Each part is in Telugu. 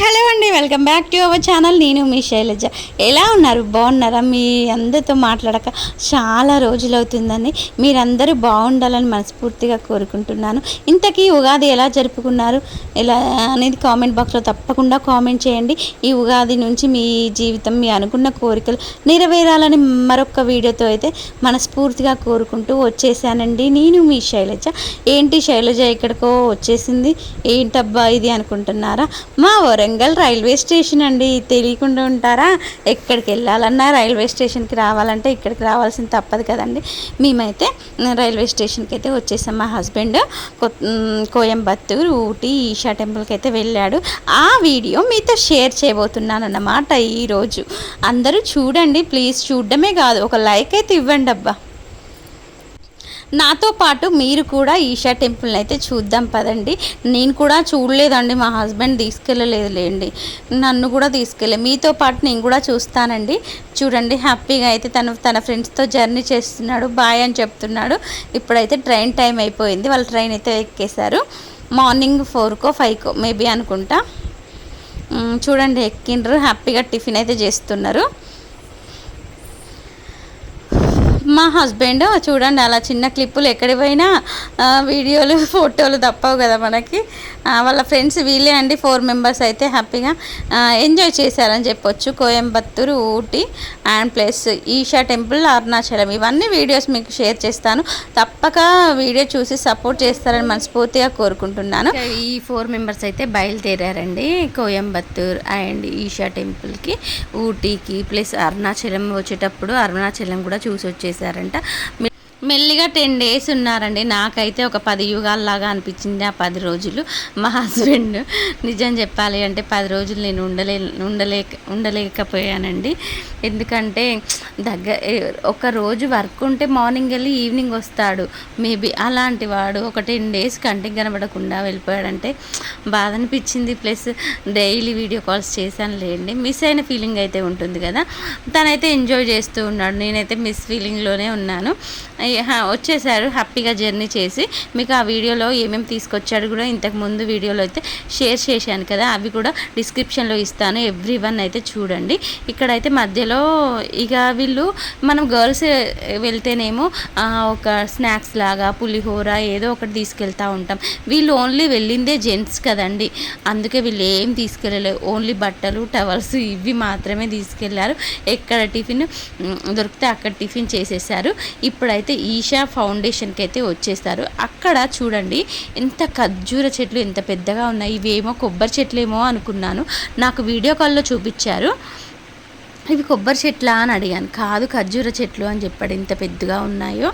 హలో అండి welcome back to our channel. నేను మీ శైలజ. ఎలా ఉన్నారు? బాగున్నారా? మీ అందరితో మాట్లాడక చాలా రోజులు అవుతుందని మీరందరూ బాగుండాలని మనస్ఫూర్తిగా కోరుకుంటున్నాను. ఇంతకీ ఉగాది ఎలా జరుపుకున్నారు? ఎలా అనేది కామెంట్ బాక్స్లో తప్పకుండా కామెంట్ చేయండి. ఈ ఉగాది నుంచి మీ జీవితం మీ అనుకున్న కోరికలు నెరవేరాలని మరొక వీడియోతో అయితే మనస్ఫూర్తిగా కోరుకుంటూ వచ్చేసానండి. నేను మీ శైలజ. ఏంటి శైలజ ఎక్కడికో వచ్చేసింది? ఏంటబ్బా ఇది అనుకుంటున్నారా? మా వరంగల్ రైల్వే స్టేషన్ అండి. తెలియకుండా ఉంటారా? ఎక్కడికి వెళ్ళాలన్నా రైల్వే స్టేషన్కి రావాలంటే ఇక్కడికి రావాల్సింది తప్పదు కదండి. మేమైతే రైల్వే స్టేషన్కి అయితే వచ్చేసాం. మా హస్బెండ్ కోయంబత్తూరు ఊటీ ఈషా టెంపుల్కి అయితే వెళ్ళాడు. ఆ వీడియో మీతో షేర్ చేయబోతున్నాను అన్నమాట ఈరోజు. అందరూ చూడండి. ప్లీజ్ చూడడమే కాదు. ఒక లైక్ అయితే ఇవ్వండి అబ్బా నాతో పాటు మీరు కూడా ఈషా టెంపుల్ని అయితే చూద్దాం పదండి. నేను కూడా చూడలేదండి మా హస్బెండ్ తీసుకెళ్ళలేదు లేండి నన్ను కూడా తీసుకెళ్ళే మీతో పాటు నేను కూడా చూస్తానండి. చూడండి హ్యాపీగా అయితే తను తన ఫ్రెండ్స్తో జర్నీ చేస్తున్నాడు బాయ్ అని చెప్తున్నాడు. ఇప్పుడైతే ట్రైన్ టైం అయిపోయింది వాళ్ళు ట్రైన్ అయితే ఎక్కేశారు. మార్నింగ్ ఫోర్కో ఫైవ్కో మేబీ అనుకుంటా. చూడండి ఎక్కిండ్రు హ్యాపీగా టిఫిన్ అయితే చేస్తున్నారు. మా హస్బెండ్ చూడండి అలా చిన్న క్లిప్పులు ఎక్కడికి పోయినా వీడియోలు ఫోటోలు తప్పవు కదా మనకి. వాళ్ళ ఫ్రెండ్స్ వీళ్ళే అండి ఫోర్ మెంబర్స్ అయితే హ్యాపీగా. ఎంజాయ్ చేశారని చెప్పొచ్చు. Coimbatore Ooty and plus Isha temple Arunachalam. ఇవన్నీ వీడియోస్ మీకు షేర్ చేస్తాను. తప్పక వీడియో చూసి సపోర్ట్ చేస్తారని మనస్ఫూర్తిగా కోరుకుంటున్నాను. ఈ ఫోర్ మెంబర్స్ అయితే బయలుదేరారండి కోయంబత్తూర్ అండ్ ఈషా టెంపుల్కి ఊటీకి ప్లస్ అరుణాచలం వచ్చేటప్పుడు అరుణాచలం కూడా చూసి వచ్చేసి చేశారంట. మెల్లిగా టెన్ డేస్ ఉన్నారండి. నాకైతే ఒక పది యుగాల్లాగా అనిపించింది ఆ పది రోజులు. మా హస్బెండ్ నిజం చెప్పాలి అంటే పది రోజులు నేను ఉండలే ఉండలేక ఉండలేకపోయానండి. ఎందుకంటే దగ్గర ఒక రోజు వర్క్ ఉంటే మార్నింగ్ వెళ్ళి ఈవినింగ్ వస్తాడు. మేబీ అలాంటి వాడు ఒక టెన్ డేస్ కంటికి కనబడకుండా వెళ్ళిపోయాడంటే బాధ అనిపించింది. ప్లస్ డైలీ వీడియో కాల్స్ చేశాను లేండి. మిస్ అయిన ఫీలింగ్ అయితే ఉంటుంది కదా. తనైతే ఎంజాయ్ చేస్తూ ఉన్నాడు. నేనైతే మిస్ ఫీలింగ్లోనే ఉన్నాను. వచ్చేసారు హ్యాపీగా జర్నీ చేసి. మీకు ఆ వీడియోలో ఏమేమి తీసుకొచ్చాడు కూడా ఇంతకు ముందు వీడియోలో అయితే షేర్ చేశాను కదా అవి కూడా డిస్క్రిప్షన్లో ఇస్తాను ఎవ్రీ వన్ అయితే చూడండి. ఇక్కడైతే మధ్యలో ఇక వీళ్ళు మనం గర్ల్స్ వెళ్తేనేమో ఒక స్నాక్స్ లాగా పులిహోర ఏదో ఒకటి తీసుకెళ్తూ ఉంటాం. వీళ్ళు ఓన్లీ వెళ్ళిందే జెంట్స్ కదండి. అందుకే వీళ్ళు ఏం తీసుకెళ్ళలేదు ఓన్లీ బట్టలు టవల్స్ ఇవి మాత్రమే తీసుకెళ్ళారు. ఎక్కడ టిఫిన్ దొరికితే అక్కడ టిఫిన్ చేసేసారు. ఇప్పుడైతే ఈషా ఫౌండేషన్కి అయితే వచ్చేస్తారు. అక్కడ చూడండి ఎంత ఖర్జూర చెట్లు ఎంత పెద్దగా ఉన్నాయి ఇవేమో కొబ్బరి చెట్లేమో అనుకున్నాను. నాకు వీడియో కాల్లో చూపించారు. ఇవి కొబ్బరి చెట్లా అని అడిగాను. కాదు ఖర్జూర చెట్లు అని చెప్పాడు. ఎంత పెద్దగా ఉన్నాయో.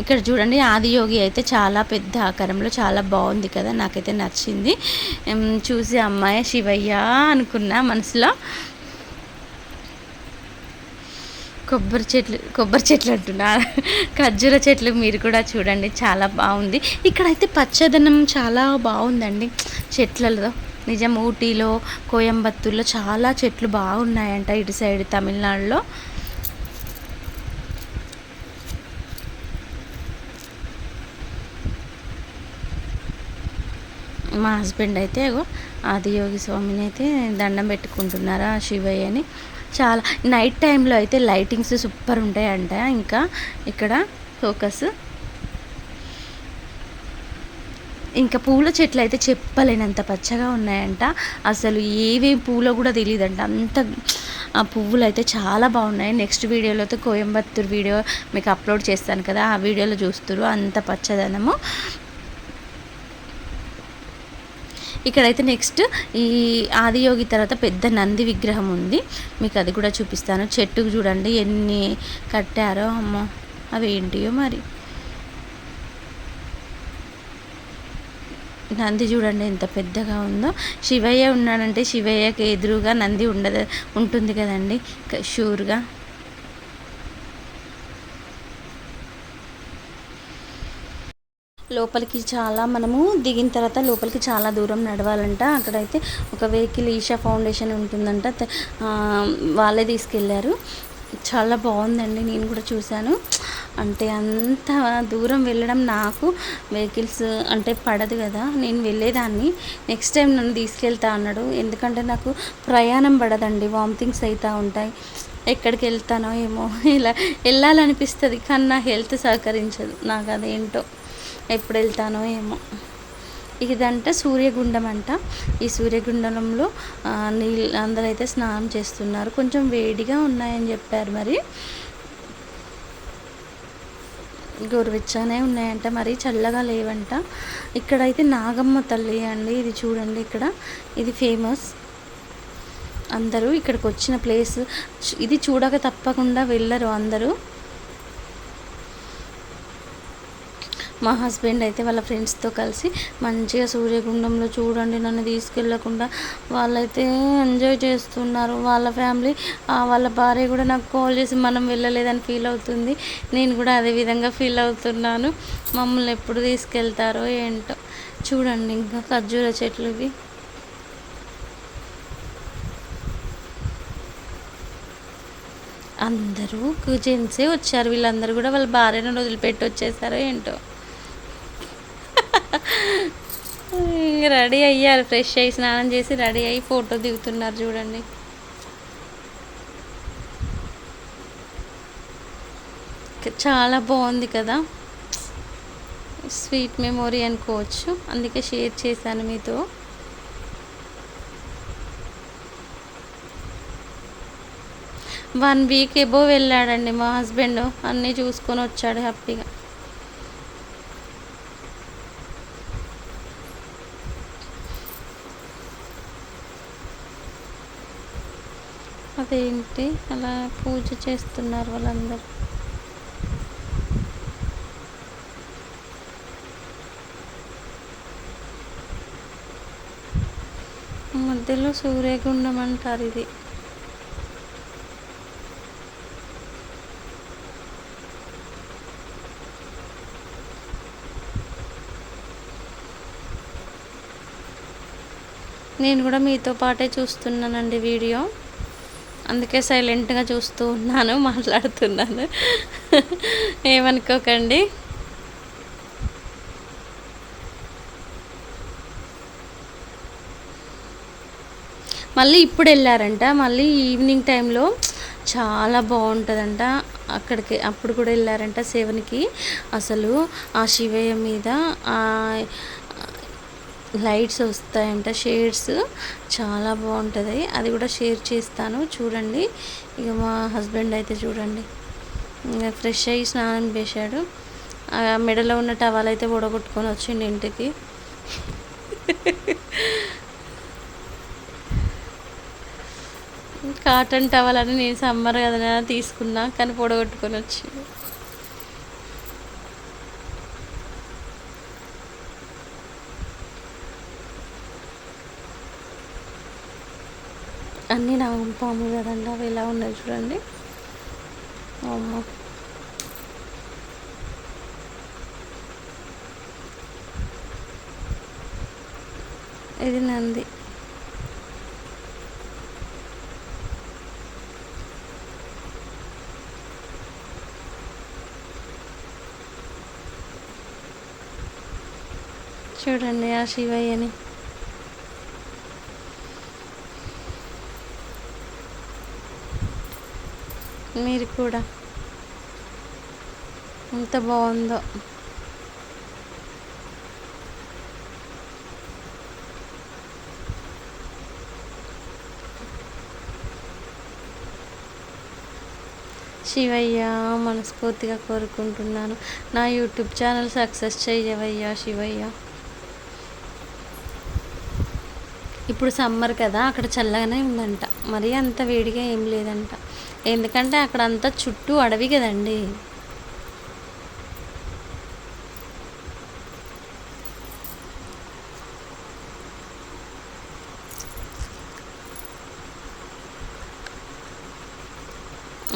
ఇక్కడ చూడండి ఆదియోగి అయితే చాలా పెద్ద ఆకారంలో చాలా బాగుంది కదా నాకైతే నచ్చింది. చూసి అమ్మాయి శివయ్య అనుకున్నా మనసులో. కొబ్బరి చెట్లు కొబ్బరి చెట్లు అంటున్నా. ఖర్జూర చెట్లు మీరు కూడా చూడండి చాలా బాగుంది. ఇక్కడైతే పచ్చదనం చాలా బాగుందండి. చెట్లలో నిజం ఊటీలో కోయంబత్తూర్లో చాలా చెట్లు బాగున్నాయంట ఇటు సైడ్ తమిళనాడులో. మా హస్బెండ్ అయితే ఆదియోగి స్వామిని అయితే దండం పెట్టుకుంటున్నారా శివయ్య శివయ్యని చాలా నైట్ టైంలో అయితే లైటింగ్స్ సూపర్ ఉంటాయంట. ఇంకా ఇక్కడ ఫోకస్ ఇంకా పూల చెట్లు అయితే చెప్పలేనంత పచ్చగా ఉన్నాయంట. అసలు ఏవేం పూలో కూడా తెలియదంట అంత ఆ పువ్వులు అయితే చాలా బాగున్నాయి. నెక్స్ట్ వీడియోలో అయితే కోయంబత్తూర్ వీడియో మీకు అప్లోడ్ చేస్తాను కదా. ఆ వీడియోలో చూస్తారు అంత పచ్చదనము. ఇక్కడైతే నెక్స్ట్ ఈ ఆదియోగి తర్వాత పెద్ద నంది విగ్రహం ఉంది. మీకు అది కూడా చూపిస్తాను. చెట్టుకు చూడండి ఎన్ని కట్టారో అమ్మో! అవి ఏంటియో మరి? నంది చూడండి ఎంత పెద్దగా ఉందో. శివయ్య ఉన్నాడంటే శివయ్యకి ఎదురుగా నంది ఉండదు ఉంటుంది కదండి. క- షూర్గా లోపలికి చాలా మనము దిగిన తర్వాత లోపలికి చాలా దూరం నడవాలంట. అక్కడైతే ఒక వెహికల్ ఈషా ఫౌండేషన్ ఉంటుందంట. వాళ్ళే తీసుకెళ్ళారు చాలా బాగుందండి. నేను కూడా చూశాను. అంటే అంత దూరం వెళ్ళడం నాకు వెహికల్స్ అంటే పడదు కదా. నేను వెళ్ళేదాన్ని. నెక్స్ట్ టైం నన్ను తీసుకెళ్తా అన్నాడు. ఎందుకంటే నాకు ప్రయాణం పడదండి. వామిటింగ్స్ అవుతూ ఉంటాయి. ఎక్కడికి వెళ్తానో ఏమో. ఇలా వెళ్ళాలనిపిస్తుంది. కానీ నా హెల్త్ సహకరించదు. నాకు అదేంటో. ఎప్పుడు వెళ్తానో ఏమో. ఇదంట సూర్యగుండం అంట ఈ సూర్యగుండంలో నీళ్ళు అందరూ అయితే స్నానం చేస్తున్నారు. కొంచెం వేడిగా ఉన్నాయని చెప్పారు మరి. గోరువెచ్చగానే ఉన్నాయంట. మరి చల్లగా లేవంట. ఇక్కడైతే నాగమ్మ తల్లి అండి. ఇది చూడండి ఇక్కడ. ఇది ఫేమస్. అందరూ ఇక్కడికి వచ్చిన ప్లేస్ ఇది చూడక తప్పకుండా వెళ్ళరు అందరూ. మా హస్బెండ్ అయితే వాళ్ళ ఫ్రెండ్స్తో కలిసి మంచిగా సూర్యగుండంలో చూడండి నన్ను తీసుకెళ్ళకుండా వాళ్ళైతే ఎంజాయ్ చేస్తున్నారు. వాళ్ళ ఫ్యామిలీ వాళ్ళ భార్య కూడా నాకు కాల్ చేసి మనం వెళ్ళలేదని ఫీల్ అవుతుంది. నేను కూడా అదే విధంగా ఫీల్ అవుతున్నాను. మమ్మల్ని ఎప్పుడు తీసుకెళ్తారో ఏంటో చూడండి ఇంకా ఖర్జూర చెట్లు ఇవి. అందరూ జెంట్సే వచ్చారు. వీళ్ళందరూ కూడా వాళ్ళ భార్యను వదిలిపెట్టి వచ్చేసారో ఏంటో. రెడీ అయ్యారు ఫ్రెష్ అయ్యి స్నానం చేసి రెడీ అయ్యి ఫోటో దిగుతున్నారు చూడండి. చాలా బాగుంది కదా. స్వీట్ మెమొరీ అనుకోవచ్చు అందుకే షేర్ చేశాను మీతో. వన్ వీక్ ఎబో వెళ్ళాడండి మా హస్బెండ్ అన్నీ చూసుకొని వచ్చాడు హ్యాపీగా. అదేంటి? అలా పూజ చేస్తున్నారు వాళ్ళందరూ. మధ్యలో సూర్యగుండం అంటారు ఇది. నేను కూడా మీతో పాటే చూస్తున్నానండి వీడియో. అందుకే సైలెంట్గా చూస్తూ ఉన్నాను మాట్లాడుతున్నాను. ఏమనుకోకండి. మళ్ళీ ఇప్పుడు వెళ్ళారంట. మళ్ళీ ఈవినింగ్ టైంలో చాలా బాగుంటుందంట. అక్కడికి అప్పుడు కూడా వెళ్ళారంట సెవెన్కి. అసలు ఆ శివయ్య మీద లైట్స్ వస్తాయంట షేడ్స్. చాలా బాగుంటుంది. అది కూడా షేర్ చేస్తాను. చూడండి. ఇక మా హస్బెండ్ అయితే చూడండి. ఇంకా ఫ్రెష్ అయ్యి స్నానం చేశాడు. మెడలో ఉన్న టవాల్ అయితే ఊడగొట్టుకొని వచ్చిండు ఇంటికి. కాటన్ టవల్ అని నేను సమ్మర్ కదా తీసుకున్నా కానీ పొడగొట్టుకొని వచ్చింది అన్నీ నాగంపాము కదండి అవి ఎలా ఉన్నాయి చూడండి. అమ్మ. ఇది నంది. చూడండి ఆ శివయ్యని. మీరు కూడా. ఎంత బాగుందో. శివయ్య మనస్ఫూర్తిగా కోరుకుంటున్నాను. నా యూట్యూబ్ ఛానల్ సక్సెస్ చేయవయ్యా శివయ్య. ఇప్పుడు సమ్మర్ కదా అక్కడ చల్లగానే ఉందంట. మరీ అంత వేడిగా ఏం లేదంట. ఎందుకంటే అక్కడ అంతా చుట్టూ అడవి కదండి.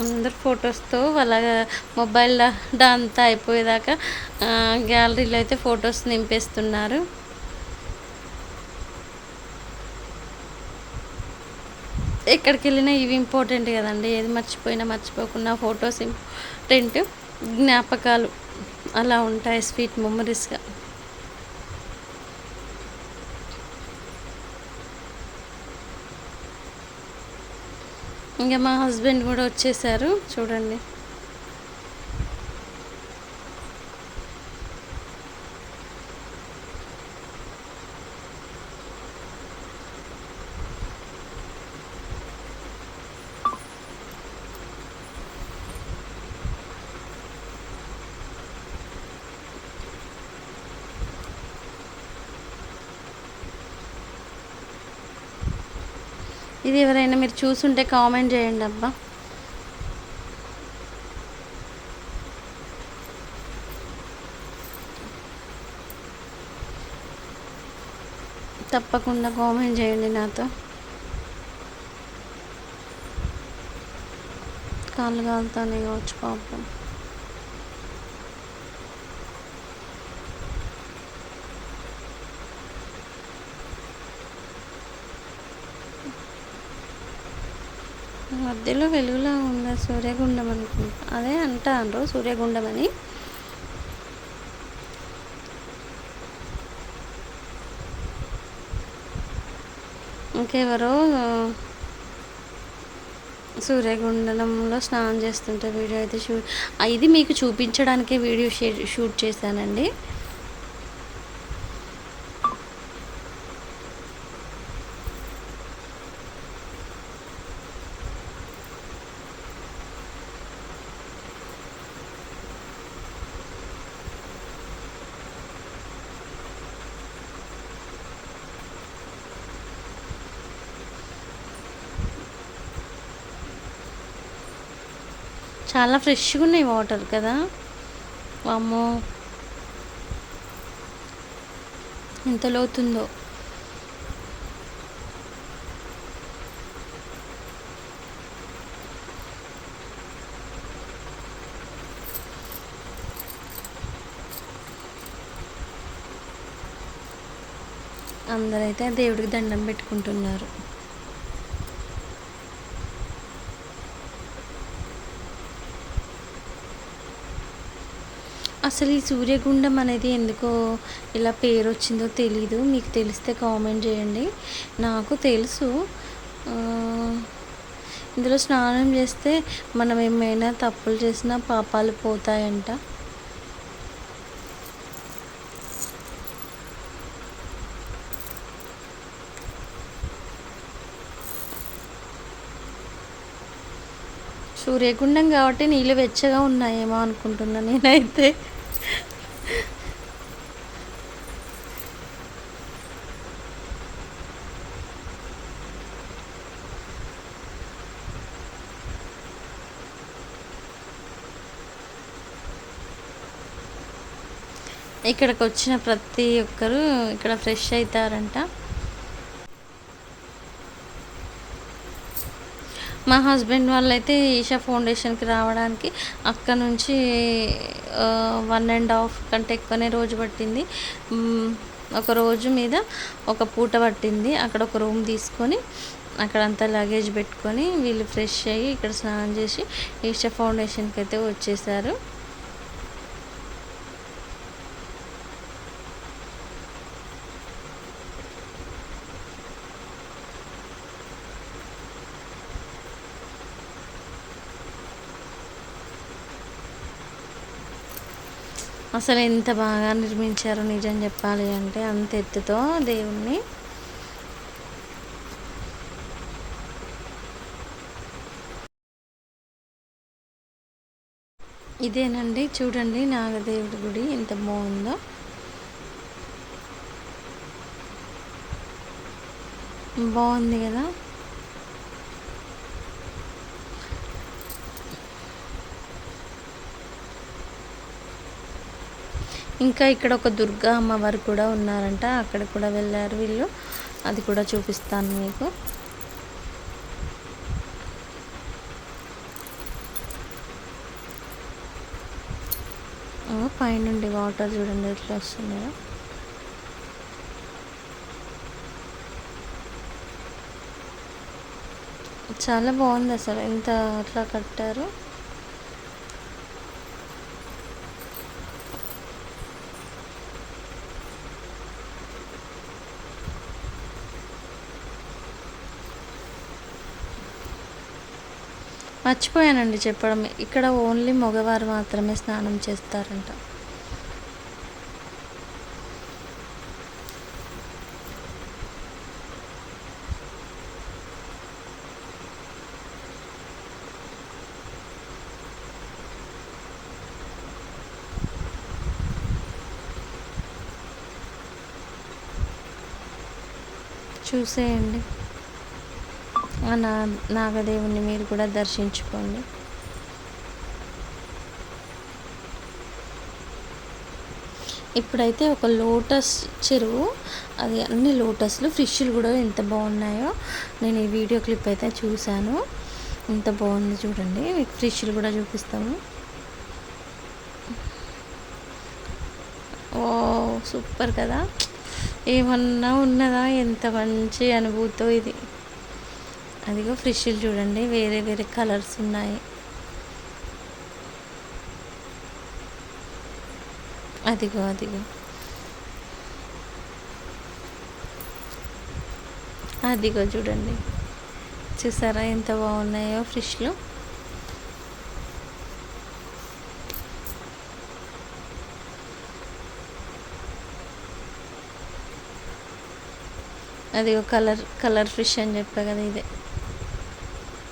అందరు ఫొటోస్తో వాళ్ళ మొబైల్ అంతా అయిపోయేదాకా గ్యాలరీలో అయితే ఫొటోస్ నింపేస్తున్నారు. ఎక్కడికి వెళ్ళినా ఇవి ఇంపార్టెంట్ కదండి. ఏది మర్చిపోయినా మర్చిపోకుండా ఫొటోస్ ఇంపార్టెంట్ జ్ఞాపకాలు అలా ఉంటాయి స్వీట్ మెమరీస్గా ఇంకా మా హస్బెండ్ కూడా వచ్చేసారు. చూడండి. ఇది ఎవరైనా మీరు చూసుంటే కామెంట్ చేయండి అబ్బా. తప్పకుండా కామెంట్ చేయండి నాతో. కాళ్ళు కాలుతానే కావచ్చు పాపం. మధ్యలో వెలుగులా ఉన్న సూర్యగుండం అనుకుంటా అదే అంటారు సూర్యగుండం అని ఇంకెవరో సూర్యగుండంలో స్నానం చేస్తుంటే వీడియో అయితే షూట్ ఇది మీకు చూపించడానికే వీడియో షూట్ చేశానండి. చాలా ఫ్రెష్గా ఉన్నాయి వాటర్ కదా? వామ్మో. ఎంత లోతుందో. అందరైతే దేవుడికి దండం పెట్టుకుంటున్నారు. అసలు ఈ సూర్యగుండం అనేది ఎందుకో ఇలా పేరు వచ్చిందో తెలీదు. మీకు తెలిస్తే కామెంట్ చేయండి. నాకు తెలుసు. ఇందులో స్నానం చేస్తే మనం ఏమైనా తప్పులు చేసినా పాపాలు పోతాయంట. సూర్యగుండం కాబట్టి నీళ్ళు వెచ్చగా ఉన్నాయేమో అనుకుంటున్నా నేనైతే. ఇక్కడికి వచ్చిన ప్రతి ఒక్కరు ఇక్కడ ఫ్రెష్ అవుతారంట మా హస్బెండ్ వాళ్ళైతే ఈషా ఫౌండేషన్కి రావడానికి అక్కడ నుంచి వన్ అండ్ హాఫ్ కంటే ఎక్కువనే రోజు పట్టింది. ఒక రోజు మీద ఒక పూట పట్టింది. అక్కడ ఒక రూమ్ తీసుకొని అక్కడంతా లగేజ్ పెట్టుకొని వీళ్ళు ఫ్రెష్ అయ్యి ఇక్కడ స్నానం చేసి ఈషా ఫౌండేషన్కి అయితే వచ్చేసారు. అసలు ఎంత బాగా నిర్మించారో నిజం చెప్పాలి అంటే అంత ఎత్తుతో దేవుణ్ణి ఇదేనండి. చూడండి నాగదేవుడి గుడి ఎంత బాగుందో. బాగుంది కదా. ఇంకా ఇక్కడ ఒక దుర్గా అమ్మవారు కూడా ఉన్నారంట. అక్కడ కూడా వెళ్ళారు వీళ్ళు. అది కూడా చూపిస్తాను మీకు. పైనుండి వాటర్ చూడండి ఎట్లా వస్తున్నాయో. చాలా బాగుంది అసలు. ఎంత అట్లా కట్టారు. మర్చిపోయానండి చెప్పడం. ఇక్కడ ఓన్లీ మగవారు మాత్రమే స్నానం చేస్తారంట. చూసేయండి. నా నాగదేవుని మీరు కూడా దర్శించుకోండి. ఇప్పుడైతే ఒక లోటస్ చెరువు. అది అన్ని లోటస్లు ఫిష్లు కూడా ఎంత బాగున్నాయో నేను ఈ వీడియో క్లిప్ అయితే చూశాను. ఎంత బాగుంది చూడండి. మీకు ఫిష్లు కూడా చూపిస్తాము. ఓ సూపర్ కదా. ఏమన్నా ఉన్నదా? ఎంత మంచి అనుభూతో ఇది. అదిగో ఫ్రిష్లు చూడండి వేరే వేరే కలర్స్ ఉన్నాయి. అదిగో అదిగో. అదిగో చూడండి. చూసారా ఎంత బాగున్నాయో ఫ్రిష్లు? అది ఒక కలర్ కలర్ ఫిష్ అని చెప్పా కదా ఇదే.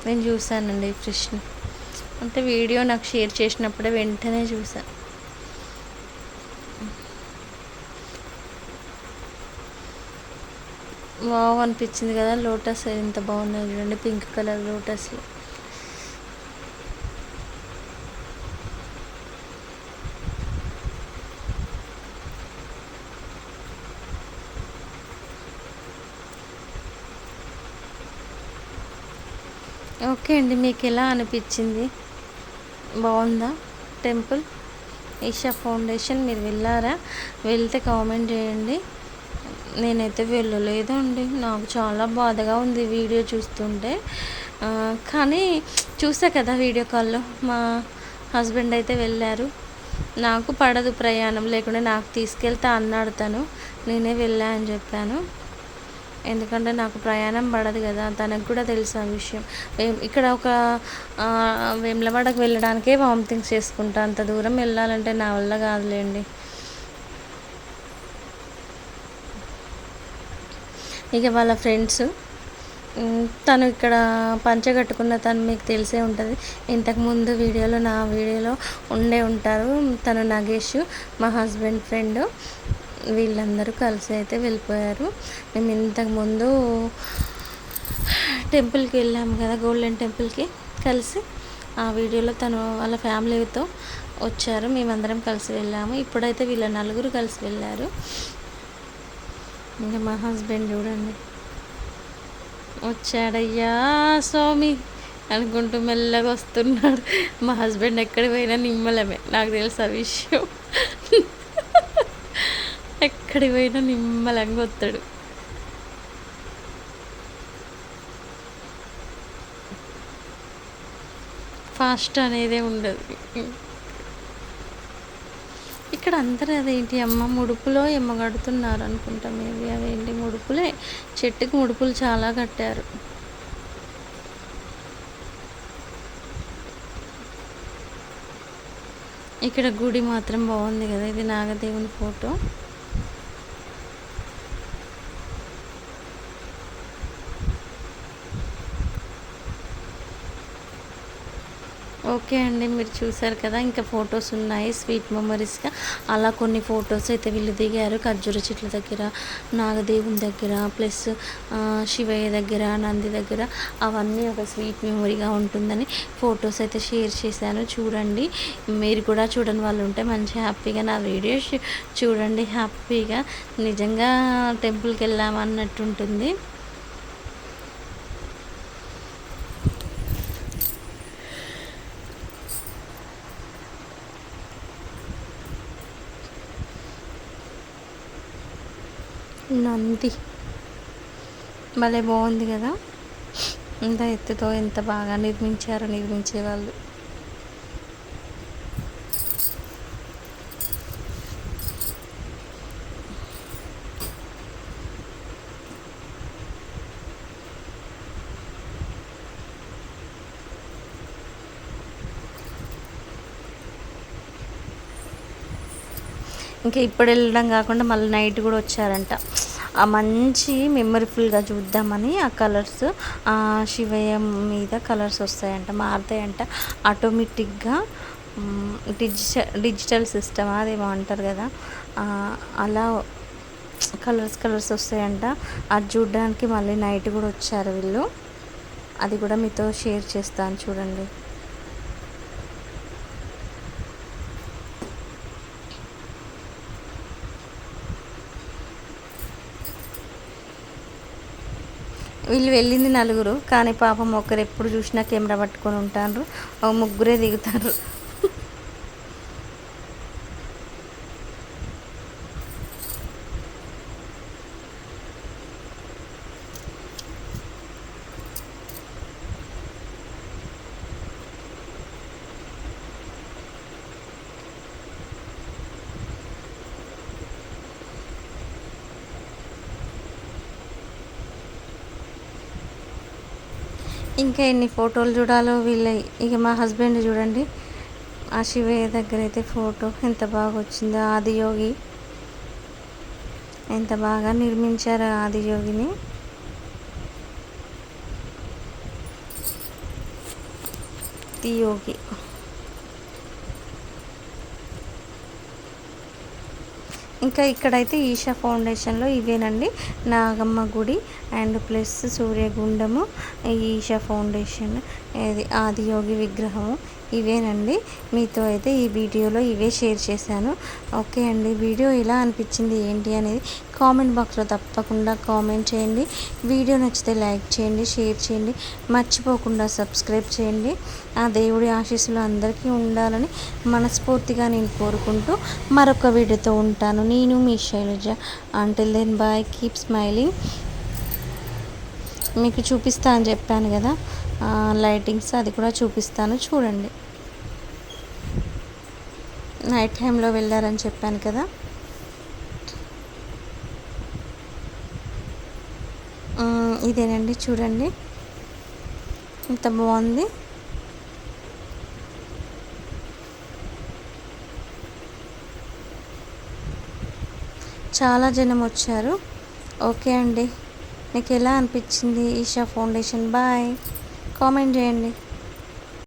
నేను చూశానండి ఫ్రిడ్జ్ని అంటే వీడియో నాకు షేర్ చేసినప్పుడే వెంటనే చూసా వావ్ అనిపించింది కదా లోటస్ ఎంత బాగున్నాయి చూడండి పింక్ కలర్ లోటస్లు. ఓకే అండి మీకు ఎలా అనిపించింది? బాగుందా? టెంపుల్? ఈషా ఫౌండేషన్ మీరు వెళ్ళారా? వెళ్తే కామెంట్ చేయండి. నేనైతే వెళ్ళలేదు అండి. నాకు చాలా బాధగా ఉంది వీడియో చూస్తుంటే. కానీ చూసా కదా వీడియో కాల్లో. మా హస్బెండ్ అయితే వెళ్ళారు. నాకు పడదు ప్రయాణం లేకుంటే నాకు తీసుకెళ్తా అన్నాడు తను. నేనే వెళ్ళా అని చెప్పాను. ఎందుకంటే నాకు ప్రయాణం పడదు కదా తనకు కూడా తెలుసు ఆ విషయం. ఇక్కడ ఒక వేములవాడకు వెళ్ళడానికే వామిటింగ్స్ చేసుకుంటా అంత దూరం వెళ్ళాలంటే నా వల్ల కాదులేండి. ఇక వాళ్ళ ఫ్రెండ్స్ తను ఇక్కడ పంచ కట్టుకున్న తను మీకు తెలిసే ఉంటుంది. ఇంతకుముందు వీడియోలో నా వీడియోలో ఉండే ఉంటారు తను నగేష్ మా హస్బెండ్ ఫ్రెండ్. వీళ్ళందరూ కలిసి అయితే వెళ్ళిపోయారు. మేము ఇంతకుముందు టెంపుల్కి వెళ్ళాము కదా గోల్డెన్ టెంపుల్కి కలిసి. ఆ వీడియోలో తను వాళ్ళ ఫ్యామిలీతో వచ్చారు. మేమందరం కలిసి వెళ్ళాము. ఇప్పుడైతే వీళ్ళ నలుగురు కలిసి వెళ్ళారు. ఇంకా మా హస్బెండ్ చూడండి. వచ్చాడయ్యా స్వామి అనుకుంటూ మెల్లగా వస్తున్నాడు. మా హస్బెండ్ ఎక్కడికి పోయినా నిమ్మలమే. నాకు తెలుసు ఆ విషయం. ఎక్కడికి పోయినా నిమ్మలంగా వస్తాడు. ఫాస్ట్ అనేదే ఉండదు. ఇక్కడ అందరూ అదేంటి అమ్మ ముడుపులో ఎమ్మ కడుతున్నారు అనుకుంటా. మేబీ అదేంటి ముడుపులే? చెట్టుకి ముడుపులు చాలా కట్టారు. ఇక్కడ గుడి మాత్రం బాగుంది కదా? ఇది నాగదేవుని ఫోటో. ఓకే అండి మీరు చూసారు కదా ఇంకా ఫొటోస్ ఉన్నాయి స్వీట్ మెమరీస్గా. అలా కొన్ని ఫొటోస్ అయితే వీళ్ళు దిగారు ఖర్జూర చెట్ల దగ్గర నాగదేవుని దగ్గర ప్లస్ శివయ్య దగ్గర నంది దగ్గర. అవన్నీ ఒక స్వీట్ మెమరీగా ఉంటుందని ఫొటోస్ అయితే షేర్ చేశాను. చూడండి మీరు కూడా చూడని వాళ్ళు ఉంటే మంచి హ్యాపీగా నా వీడియో చూడండి హ్యాపీగా. నిజంగా టెంపుల్కి వెళ్ళామన్నట్టు ఉంటుంది శాంతి భలే బాగుంది కదా? ఇంత ఎత్తుతో ఎంత బాగా నిర్మించారో నిర్మించేవాళ్ళు. ఇంకా ఇప్పుడు వెళ్ళడం కాకుండా మళ్ళీ నైట్ కూడా వచ్చారంట. మంచి మెమరీఫుల్గా చూద్దామని ఆ కలర్స్ ఆ శివయ్య మీద కలర్స్ వస్తాయంట మారుతాయంట. ఆటోమేటిక్గా డిజిటల్ డిజిటల్ సిస్టమ్ అదేమో అంటారు కదా. అలా కలర్స్ కలర్స్ వస్తాయంట. అది చూడడానికి మళ్ళీ నైట్ కూడా వచ్చారు వీళ్ళు. అది కూడా మీతో షేర్ చేస్తాను చూడండి. వీళ్ళు వెళ్ళింది నలుగురు కానీ పాపం ఒకరు ఎప్పుడు చూసినా కెమెరా పట్టుకొని ఉంటారు. ఒక ముగ్గురే దిగుతారు. ఇంకా ఎన్ని ఫోటోలు చూడాలో వీళ్ళ ఇక మా హస్బెండ్ చూడండి. ఆ శివయ్య దగ్గర అయితే ఫోటో ఎంత బాగా వచ్చిందో ఆదియోగి ఎంత బాగా నిర్మించారు ఆదియోగిని యోగి. ఇంకా ఇక్కడైతే ఈషా ఫౌండేషన్లో ఇవేనండి. నాగమ్మ గుడి and plus Suryagundam Isha foundation ఇది ఆదియోగి విగ్రహము. ఇవేనండి. మీతో అయితే ఈ వీడియోలో ఇవే షేర్ చేశాను. ఓకే అండి. వీడియో ఎలా అనిపించింది ఏంటి అనేది కామెంట్ బాక్స్లో తప్పకుండా కామెంట్ చేయండి. వీడియో నచ్చితే లైక్ చేయండి షేర్ చేయండి. మర్చిపోకుండా సబ్స్క్రైబ్ చేయండి. ఆ దేవుడి ఆశీస్సులు అందరికీ ఉండాలని మనస్ఫూర్తిగా నేను కోరుకుంటూ మరొక వీడియోతో ఉంటాను. నేను మీ Shailaja. Until then bye keep smiling మీకు చూపిస్తా అని చెప్పాను కదా. లైటింగ్స్ అది కూడా చూపిస్తాను. చూడండి. నైట్ టైంలో వెళ్ళారని చెప్పాను కదా. ఇదేనండి చూడండి. ఇంత బాగుంది. చాలా జనం వచ్చారు. ఓకే అండి. మీకు ఎలా అనిపించింది ఈషా ఫౌండేషన్? బాయ్. కామెంట్ చేయండి.